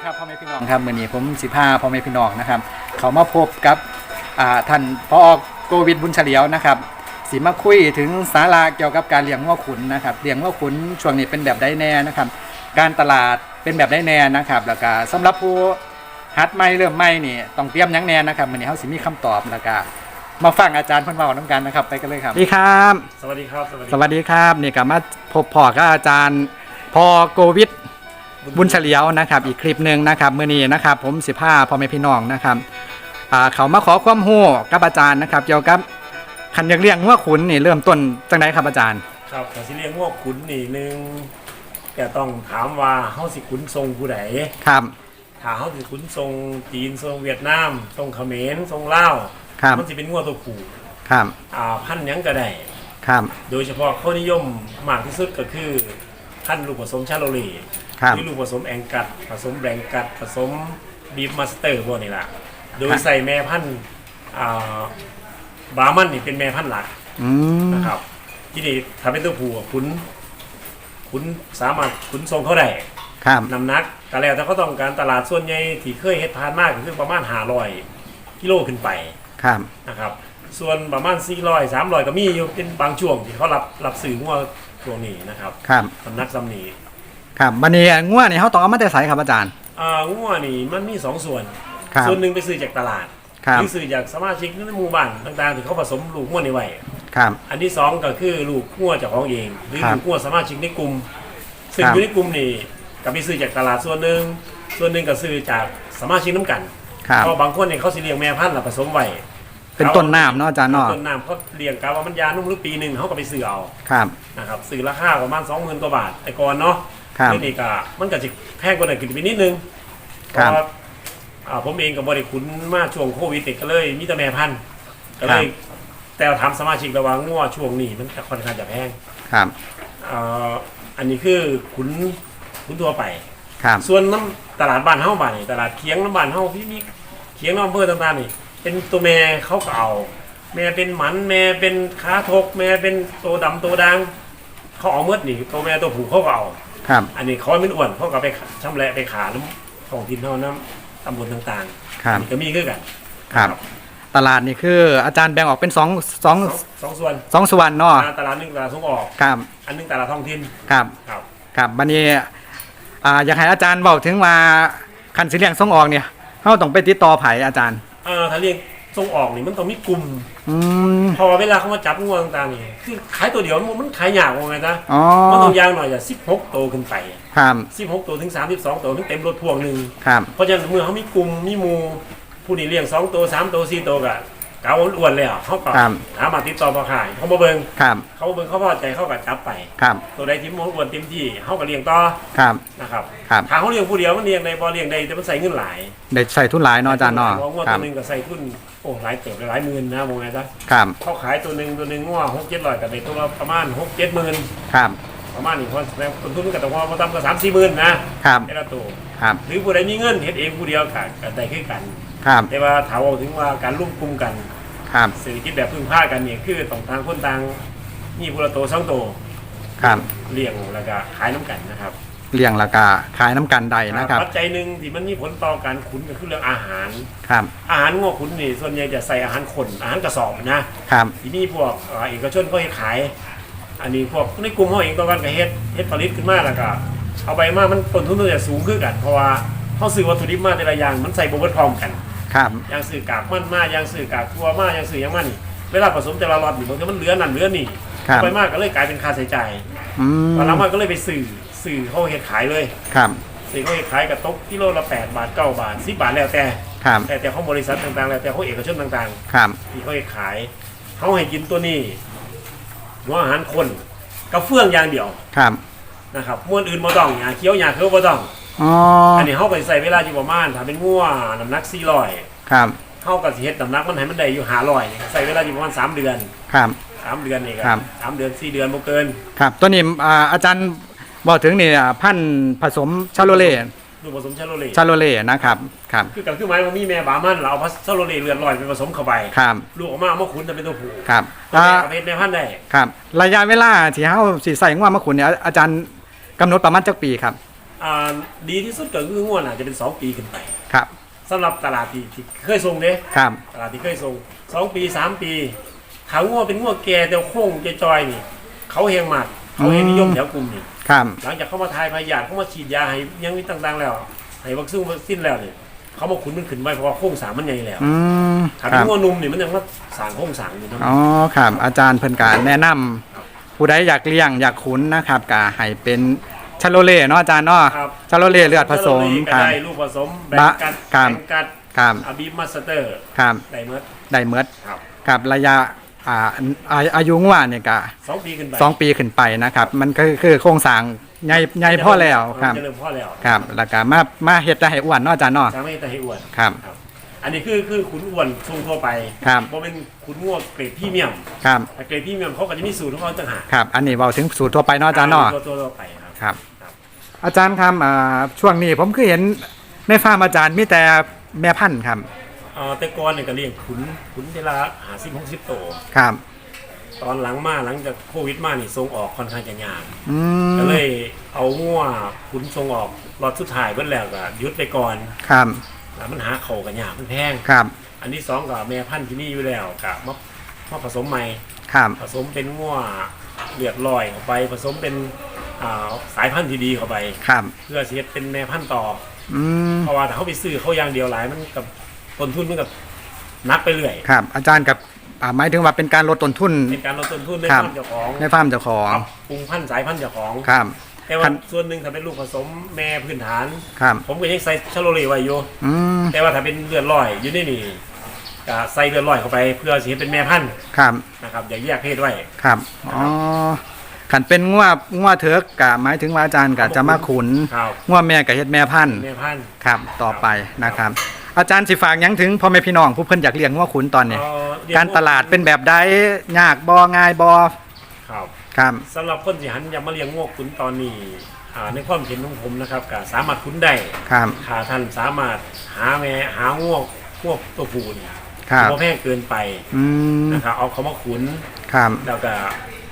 สวัสดีครับพ่อแม่พี่น้องครับมื่อนี้ผมสิพาพ่อแม่พี่น้องนะครับ เขามาพบกับอ่าท่านพอโกวิดบุญเฉลียวนะครับสิมาคุยถึงสาระเกี่ยวกับการเลี้ยงง้อขุนนะครับเลี้ยงง้อขุนช่วงนี้เป็นแบบได้แน่นะครับ การตลาดเป็นแบบได้แน่นะครับแล้วก็สำหรับผู้ฮัดไม่เริ่มไม่นี่ต้องเตรียมหยังแน่นะครับมื่อนี้เขาสิมีคำตอบแล้วก็มาฟังอาจารย์เพันเมาน้ำกันนะครับ ไปกันเลยครับสวัสดีครับ สวัสดีครับ สวัสดีสวัสดีครับนี่ก็มาพบพอกับอาจารย์พอโกวิด บุญเฉลียวนะครับอีกคลิปหนึ่งนะครับมื่อนี้นะครับ ผมสิพาพ่อแม่พี่น้องนะครับอ่าเขามาขอความรู้กับอาจารย์นะครับ เกี่ยวกับขันอยากเลี้ยงงัวขุนนี่เริ่มต้นจังไดครับอาจารย์ ครับแต่สิเรียกว่าขุนนี่หนึงจะต้องถามว่าเฮาสิขุนทรงผู้ใดครับถ้าเฮาสิขุนทรงจีนทรงเวียดนามทรงเขมรทรงลาวครับมันสิเป็นงัวตัวผู้ครับอ่าพันธุ์หยังก็ได้ครับ โดยเฉพาะข้อนิยมมากที่สุดก็คือพันธุ์ลูกผสมชาโลลี ครับหรือลูกผสมแองกัด ผสมแบงกัด ผสมบีฟมาสเตอร์พวกนี้ล่ะ โดยครับใส่แม่พันธุ์อ่าบรามันนี่เป็นแม่พันธุ์หลักอืมนะครับ ที่นี่ถ้าเป็นตัวผู้อะขุนขุนสามารถขุนทรงเขาได้ครับนำหนักแต่แล้วถ้าเขาต้องการตลาดส่วนใหญ่ที่เคยเฮ็ดทานมากก็คือประมาณ500กิโลขึ้นไปครับนะครับ ส่วนประมาณ400 300ก็มีอยู่เป็นบางช่วงที่เขารับรับซื้องัวช่วงนี้นะครับครับสำนักสำนี ครับบันนี้งัวนี่เขาต้องเอามาแต่ใสครับอาจารย์ อ่างัวนี่มันมีสองส่วน ครับส่วนหนึ่งไปซื้อจากตลาดครับหรือซื้อจากสมาชิกในหมู่บ้านต่างๆที่เขาผสมลูกงัวนี่ไว้ ครับ อันที่สองก็คือลูกงัวเจ้าของเอง หรือครับลูกงัวสมาชิกในกลุ่มซึ่งครับอยู่ในกลุ่มนี่ก็ไปซื้อจากตลาดส่วนหนึ่งส่วนหนึ่งก็ซื้อจากสมาชิกน้ำกันครับ เพราะบางคนเนี่ยเขาสิเลี้ยงแม่พันธุ์แล้วผสมไว้เป็นต้นน้ำเนาะอาจารย์เนาะต้นน้ำเขาเลี้ยงกาว่ามันยานุ่มหรือปีหนึ่งเขาก็ไปซื้อเอา ครับ นะครับซื้อราคาประมาณ 20,000กว่าบาทแต่ก่อนเนาะ ครับเดี๋ยวนี่ก็มันก็จะแพงกว่านั้นขึ้นไปนิดนึงเพครับราะว่าอ่าผมเองกับบริคุณมาช่วงโควิดนี่ก็เลยมีแต่แม่พันธุ์ก็เลย แต่ถามสมาชิกระหวังว่าช่วงนี้มันก็ค่อนข้างจะแพงครับอ่าอันนี้คือขุนขุนทั่วไป ครับส่วนน้ำตลาดบ้านเฮาบ้านนี่ตลาดเคียงน้ำบ้านเฮาพี่มีเคียงน้ำอำเภอต่างๆนี่ เป็นตัวแม่เขาก็เอา แม่เป็นหมันแม่เป็นขาทก แม่เป็นตัวดำตัวดังเขาเอาเมื่อนี่ตัวแม่ตัวผู้เขาก็เอา ครับ อันนี้เขาไม่อ้วนเขาก็ไปชำแหละไปขาน้ำของทินเท่าน้ำตำบลต่างครับๆนี่ก็มีคือกันครับ ตลาดนี่คืออาจารย์แบ่งออกเป็นสองสองสองสองส่วนสองส่วนเนาะตลาดหนึ่งตลาดส่งออก ครับอันหนึงตลาดท้องถิ่นครับครับครับบันนี้อ่าอยากให้อาจารย์บอกถึงว่าคันสิเลียงส่งออกเนี่ยเขาต้องไปติดต่อไผอาจารย์ เอ่อถ้าเรียกส่งออกนี่มันต้องมีกลุ่ม อืมพอเวลาเขามาจับงูต่างๆนี่คือขายตัวเดียวมันมันขายยากว่าไงจ๊ะอ๋อมันต้องยางหน่อยจะ16โตวขึ้นไปครับ16โตวถึง32โตวถึงเต็มรถพ่วงหนึ่งครับเพราะฉะนั้นเมื่อเขามีกลุ่มมีหมู่ผู้นี่เลี้ยง2ตัว3ตัว4ตัวก็เกาอ้วนๆแล้วเขาก็ครับหามาติดต่อมาขายเขามาเบิ่งครับเขามาเบิ่งเขาพอใจเขาก็จับไป ครับตัวใดที่มันอ้วนเต็มที่เขาก็เลี้ยงต่อครับนะครับครับถ้าเขาเลี้ยงผู้เดียวมันเลี้ยงได้บ่เลี้ยงได้แต่มันใส่เงินหลายเด็กใส่ทุนหลายเนาะอาจารย์เนาะเพราะว่าครัตับ วหนึงก็ใส่ทุน โอ้หลายเติบหลายหมื่นนะมองไงจ๊ะครับเขาขายตัวหนึ่งตัวหนึ่งว่าหกเจ็ดร้อยกับในตัวละประมาณหกเจ็ดหมื่นครับประมาณนี้เพราะแล้วต้นทุนกับตัวพอทำก็สามสี่หมื่นนะครับแต่ละตัวครับหรือผู้ใดมีเงินเฮ็ดเองผู้เดียวกับกับได้คือกันครับแต่ว่าถามเอาถึงว่าการร่วมกลุ่มกันครับเศรษฐกิจแบบพึ่งพากันเนี่ยคือต้องต่างคนต่างมีผู้ละตัวสองตัวครับเลี้ยงแล้วก็ขายน้ำกันนะครับ เลี้ยงราคาขายน้ำกันใดนะครับปัจจัยหนึ่งที่มันมีผลต่อการขุนก็คือเรื่องอาหาร ครับ อาหารง้อขุนนี่ส่วนใหญ่จะใส่อาหารคนอาหารกระสอบนะครับ ที่นี่พวกเอ่อเอกชนก็เฮ็ดขาย อันนี้พวกในกลุ่มเขาเองต้องการก็เฮ็ดเฮ็ดผลิตขึ้นมาแล้วก็เอาไปมามันต้นทุนมันจะสูงขึ้นกัน เพราะว่าเขาซื้อวัตถุดิบมาแต่ละอย่างมันใส่บ่เบิดพร้อมกันครับ อย่างซื้อกากมันมาอย่างซื้อกากทั่วมาอย่างซื้อหยังมานี่เวลาผสมแต่ละรอบนี่บางทีมันเหลือนั่นเหลือนี่ครับ เอาไปมากก็เลยกลายเป็นค่าใช้จ่ายอืมตอนหลังมันก็เลยไปซื้อ ซื้อเขาเฮ็ดขายเลยครับซื้อเขาเฮ็ดขายกับตกกิโลละ8บาท9บาท10บาทแล้วแต่ครับแต่แต่ของบริษัทต่างๆแล้วแต่ของเอกชนต่างๆครับที่เขาให้ขายเขาให้กินตัวนี้หัวอาหารคนกระเฟื่องอย่างเดียวครับนะครับม้วนอื่นบ่ต้องหยาเคี้ยวหยาเคี้ยวบ่ต้องอ๋ออันนี้เขาก็สิใส่เวลาอยู่ประมาณถ้าเป็นงัวน้ำหนัก400ครับเขาก็สิเฮ็ดน้ำหนักมันให้มันได้อยู่500ใส่เวลาอยู่ประมาณ3เดือนครับ3เดือนนี่ก็ครับ สามเดือน4เดือนบ่เกิน ครับตัวนี้อ่าอาจารย์ บอกถึงนี่อ่าพันธุ์ผสมชาโลเล่ลูกผสมชาโลเลชาโลเล่นะครับครับคือกันคือหมายว่ามีแม่บามันเราเอาชาโลเลเลือนลอยไปผสมเข้าไปครับลูกออกมาเอามาขุนจะเป็นตัวผู้ครับตัวอ่าแม่กับเพศแม่พันธุ์ได้ครับ ระยะเวลาที่เฮาสิใส่งวมาขุนเนี่ยอาจารย์กำหนดประมาณจักปีครับอ่าดีที่สุดก็คืองวดอาจจะเป็น2ปีขึ้นไปครับสำหรับตลาดที่ที่เคยส่งเด้ครับตลาดที่เคยส่งสองปีสามปีขางวเป็นงวแก่แต่โค้งจอยๆนี่ เขาเฮงมากเขาเฮงนิยมแถวกลุ่มนี่ ครับ หลังจากเขามาทายพยาธิเขามาฉีดยาให้ยังมีต่างๆแล้วให้วัคซีนวัคซีนแล้วเนี่ยเขามาขุนมันขึ้นไว้เพราะว่าโค้งสร้างมันใหญ่แล้วอืมถ้าคเป็นรับงวนุ่มนี่มันยังมาสร้างโค้งสร้างอยู่นะอ๋อครับอาจารย์เพิ่นกาแนะนำผู้ใดอยากเลี้ยงอยากขุนนะครับกาให้เป็นชาโลเล่เนาะอาจารย์เนาะครับชาโลเล่เลือดผสมก็ครับ ได้ลูกผสมแบ่งกัดครับ แบ่งกัดครับอาบีมาสเตอร์ ครับได้เมื่อได้เมดครับครับระยะ อ่าอาอายุงว่าเนี่ยก็สองปีขึ้นไปสองปีขึ้นไปนะครับ มันก็คือโครงสร้างใหญ่ใหญ่พอแล้วครับ จะเริ่มพ่อแล้วครับแล้วก็มามาเฮ็ดได้ให้อ้วนเนาะอาจารย์เนาะสามารถแต่ให้อ้วนครับ อันนี้คือคือขุนอ้วนทรงทั่วไปครับ เพราะเป็นขุนง่วเกรดพรี่เมียมครับแต่เกรดพรี่เมียมเขาก็จะมีสูตรของเขาต่างหากครับ อันนี้เว้าถึงสูตรทั่วไปเนาะอาจารย์เนาะตัวตัวทั่วไปครับครับ ครับ อาจารย์ครับอ่าช่วงนี้ผมคือเห็นในฟาร์มอาจารย์มีแต่แม่พันธุ์ครับเอ่อแต่ก่อนเนี่ยก็เลี้ยงขุนขุนเวลาหาสิบหกสิบโตวครับ ตอนหลังมาหลังจากโควิดมานี่ส่งออกค่อนข้างจะยากอืมก็เลยเอาง่วขุนส่งออกรอดสุดท้ายเบิ่แล้วก็หยุดไปก่อนครับแล้วมันหาเขากันยากมันแพง ครับอันที่สองก็แม่พันธุ์ที่นี่อยู่แล้วกับมามาผสมใหม่ ครับผสมเป็นง่วเลือดลอยเข้าไป ผสมเป็นอ่าสายพันธุ์ที่ดีเข้าไป ครับเพื่อสิเฮ็ดเป็นแม่พันธุ์ต่อ อืมเพราะว่าถ้าเขาไปซื้อเขาอย่างเดียวหลายมันกับ ต้นทุนมันกับนักไปเรื่อยครับอาจารย์กับอ่าหมายถึงว่าเป็นการลดต้นทุน เป็นการลดต้นทุนในครับ ฟาร์มเจ้าของในฟาร์มเจ้าของ ปรับปรุงพันธุ์สายพันธุ์เจ้าของ ครับ แต่ว่าคันส่วนหนึ่งถ้าเป็นลูกผสมแม่พื้นฐาน ครับ ผมก็ยังใส่ชาโลเลไว้อยู่อืม แต่ว่าถ้าเป็นเลือดลอยอยู่ในนี่ก็ใส่เลือดลอยเข้าไป เพื่อสิให้เป็นแม่พันธุ์ครับ นะครับอย่าแยกเพศไว้ ครับ อ๋อขันเป็นงัวงัวเถิกกะหมายถึงว่าอาจารย์กะจะมาขุนครับ งัวแม่กะเฮ็ดแม่พันธุ์ แม่พันธุ์ ครับ ต่อไปนะครับ อาจารย์สิฝากหยังถึงพ่อแม่พี่น้องผู้เพิ่นอยากเลี้ยงงัวขุนตอนนี้ เอ่อเยนการตลาดเป็นแบบใดยากบ่ง่ายบ่ครับ ครับสำหรับคนที่หันอยากมาเลี้ยงงวขุนตอนนี้อ่าในความเห็นของผมนะครับก็สามารถขุนได้ครับถ้าท่านสามารถหาแม่หางวงวตัวผู้นี่ครับ บ่แพงเกินไปอืมนะครับเอาเขามาขุนครับแล้วก็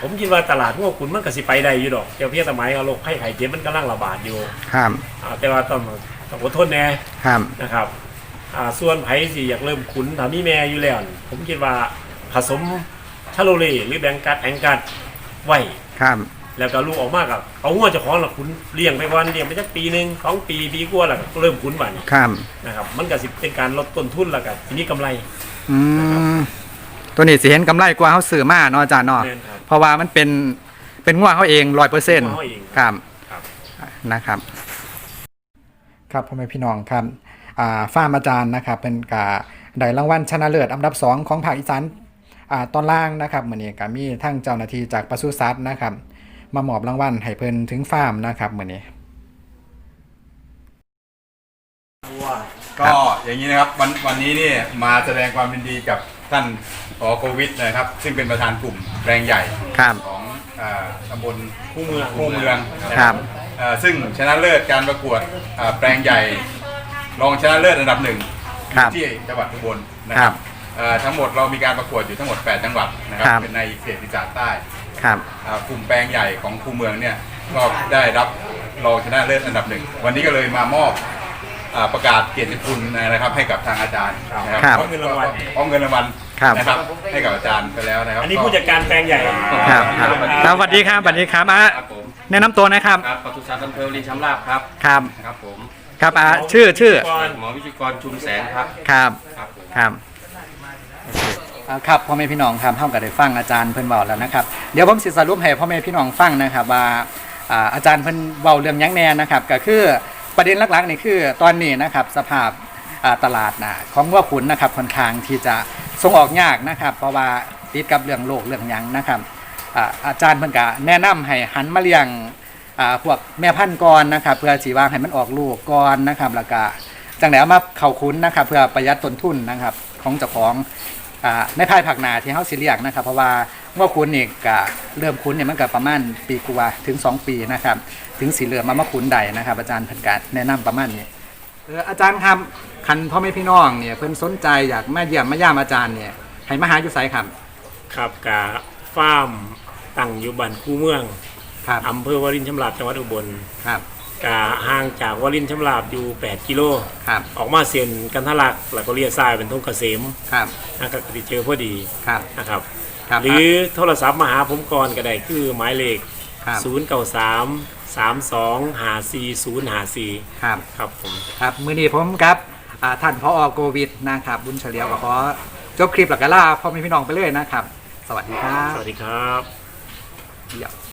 ผมคิดว่าตลาดงวขุนมันก็สิไปได้อยู่ดอกแต่เพียงแต่หมายเอาโรคไข้ไข้เจ็บมันกำลังระบาดอยู่ครับอ่าแต่ว่าต้องต้องอดทนแน่ครับนะครับ อ่าส่วนไผสิอยากเริ่มขุนถ้ามีแม่อยู่แล้วนี่ผมคิดว่าผสมชาโลเล่หรือแบงกัดแองกัดไว้ ครับ แล้วก็ลูกออกมากับเอางัวเจ้าของละขุนเลี้ยงไปวันเลี้ยงไปสักปีหนึ่งสองปีปีกว่าแล้วก็เริ่มขุนบัดนครับ นะครับ มันก็สิเป็นการลดต้นทุนแล้วก็ทีนี้กำไร อืม ตัวนี้สิเห็นกำไรกว่าเฮาซื้อมาเนาะอาจารย์เนาะ แม่นครับเพราะว่ามันเป็น เป็นงัวเขาเอง100%งัวเขาเองครับ ครับ นะครับ ครับพ่อแม่พี่น้องครับอ่า ฟาร์มอาจารย์นะครับเป็นกาได้รางวัลชนะเลิศอันดับ 2 ของภาคอีสานอ่าตอนล่างนะครับมื้อนี้ก็มีทั้งเจ้าหน้าที่จากปศุสัตว์นะครับ มามอบรางวัลให้เพิ่นถึงฟาร์มนะครับมื้อนี้ก็อย่างนี้นะครับวันวันนี้นี่มาแสดงความยินดีกับท่านผอโควิดนะครับ ซึ่งเป็นประธานกลุ่มแรงใหญ่ครับของอ่าตำบลคู่เมืองคู่เมืองนะครับเอ่อซึ่งชนะเลิศการประกวดอ่าแปลงใหญ่ รองชนะเลิศอันดับหนึ่งครับที่จังหวัดอุบลนะคครัรับบ เอ่อทั้งหมดเรามีการประกวดอยู่ทั้งหมด 8 จังหวัดนะครับครับ เป็นในเขตอีสานใต้ครับ อ่ากลุ่มแปลงใหญ่ของคูเมืองเนี่ยก็ได้รับรองชนะเลิศอันดับหนึ่งวันนี้ก็เลยมามอบอ่าประกาศเกียรติคุณนะครับให้กับทางอาจารย์นะครับพร้อมเงินรางวัล พร้อมเงินรางวัลครับ นะครับให้กับอาจารย์ไปแล้วนะครับ อันนี้ผู้จัดการแปลงใหญ่ ครับครับครับสวัสดีครับสวัสดีครับอะครับผมแนะนำตัวนะครับ ครับปศุสัตว์อำเภอลินชำราบครับ ครับครับผม ครับอะชื่อชื่อหมอวิชิกรชุมแสงครับ ครับครับผมครับอ่าครับพ่อแม่พี่น้องครับเท่ากับได้ฟังอาจารย์เพิ่นเว้าแล้วนะครับเดี๋ยวผมสิสรุปให้พ่อแม่พี่น้องฟังนะครับว่าอ่าอาจารย์เพิ่นเว้าเรื่องหยังแน่นะครับก็คือประเด็นหลักๆนี่คือตอนนี้นะครับสภาพอ่าตลาดนะของวัวขุนนะครับค่อนข้างที่จะส่งออกยากนะครับ เพราะว่าติดกับเรื่องโรคเรื่องหยังนะครับอ่าอาจารย์เพิ่นก็แนะนำให้หันมาเลี้ยงอ่า พวกแม่พันธุ์ก่อนนะครับเพื่อสิว่าให้มันออกลูกก่อนนะครับแล้วก็จังไดเอามาเข้าคุ้นนะครับ เพื่อประหยัดต้นทุนนะครับ ของเจ้าของอ่าในภายภาคหน้าที่เฮาสิเรียกนะครับ เพราะว่าเมื่อคุณนี่ก็เริ่มคุ้นเนี่ยมันก็ประมาณปีกว่าถึง 2 ปีนะครับ ถึงสิเริ่มมามาคุ้นใดนะครับ อาจารย์เพิ่นก็แนะนำประมาณนี้เอออาจารย์ครับคันพ่อแม่พี่น้องเนี่ยเพิ่นสนใจอยากมาเยี่ยมมาย่ามอาจารย์เนี่ยให้มาหาอยู่ไสครับ ครับกาฟาร์มตั้งอยู่บ้านคู่เมือง ครับอำเภอวารินชำราบจังหวัดอุบลครับกาห่างจากวารินชำราบอยู่ 8 กิโลครับออกมาเส้นกันทะลักแล้วก็เลียซ้ายเป็นทงเกษมครับนะครับก็สิเจอพอดีครับนะครับครับหรือโทรศัพท์มาหาผมก่อนก็ได้คือหมายเลขครับ0 9 3 3 2 5 4 0 5 4ครับครับผมครับมือนี้ผมกับอ่าท่านพอโกวิดนะครับ บุญเฉลียวก็ขอจบคลิปหลักกะล่าพ่อแม่พี่น้องไปเลยนะครับ สวัสดีครับ สวัสดีครับเดี๋ยว「